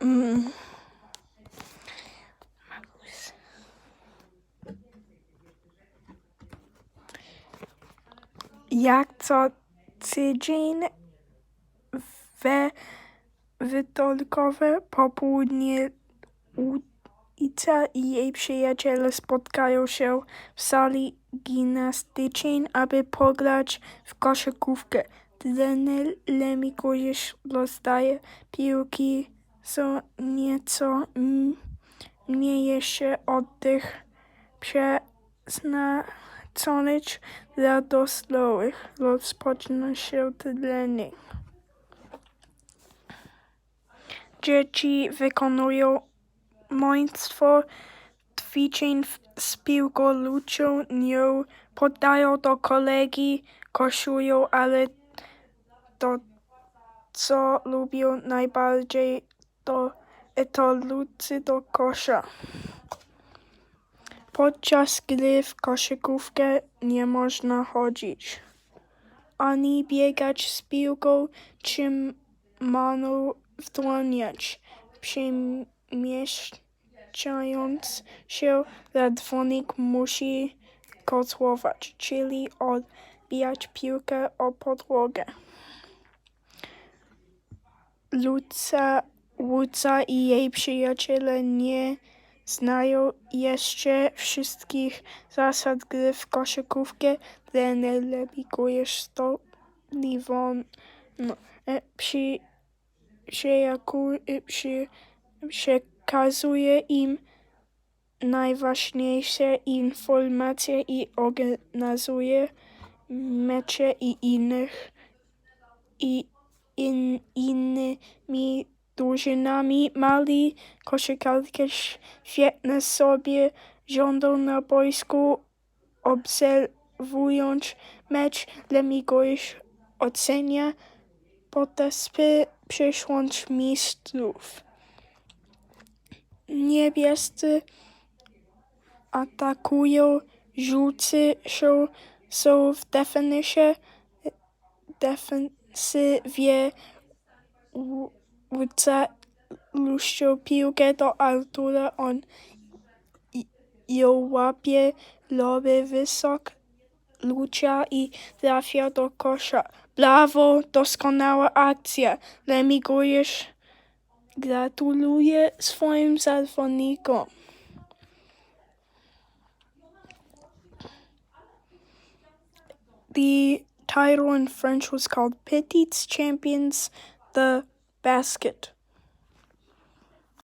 Mm. Jak co tydzień we wtorkowe popołudnie Ulica i jej przyjaciele spotkają się w sali gimnastycznej, aby pograć w koszykówkę. Trener Lemiguisz rozdaje piłki, co nieco m- mniejszy oddech przeznaczony dla dorosłych. Rozpoczyna się trening. Dzieci wykonują mnóstwo ćwiczeń z piłką lub nią, podają do kolegi, koszują, ale to, co lubią najbardziej, to rzuty do kosza. Podczas gry w koszykówkę nie można chodzić, ani biegać z piłką trzymaną w dłoniach. Przemieszczając się, ratownik musi kontrolować, czyli odbijać piłkę o podłogę. Luca, Łuca i jej przyjaciele nie znają jeszcze wszystkich zasad gry w koszykówkę. Trener Lemiguisz stoliwą no, e, przy, przyjaku, e, przy, przekazuje im najważniejsze informacje i organizuje mecze i innych i in, innymi drużynami. Mali koszykarze świetnie sobie rządzą na boisku, obserwując mecz. Lemiguisz ocenia postępy przyszłych mistrzów. Niebiescy atakują, żółci są, są w defensywie, defensywie Łuca luścią piłkę do Artura, on i- ją łapie, loby wysoko, Lucia i trafia do kosza. Brawo, doskonała akcja. Lemiguisz gratuluje swoim zawodnikom. The title in French was called Petites Champions the Basket.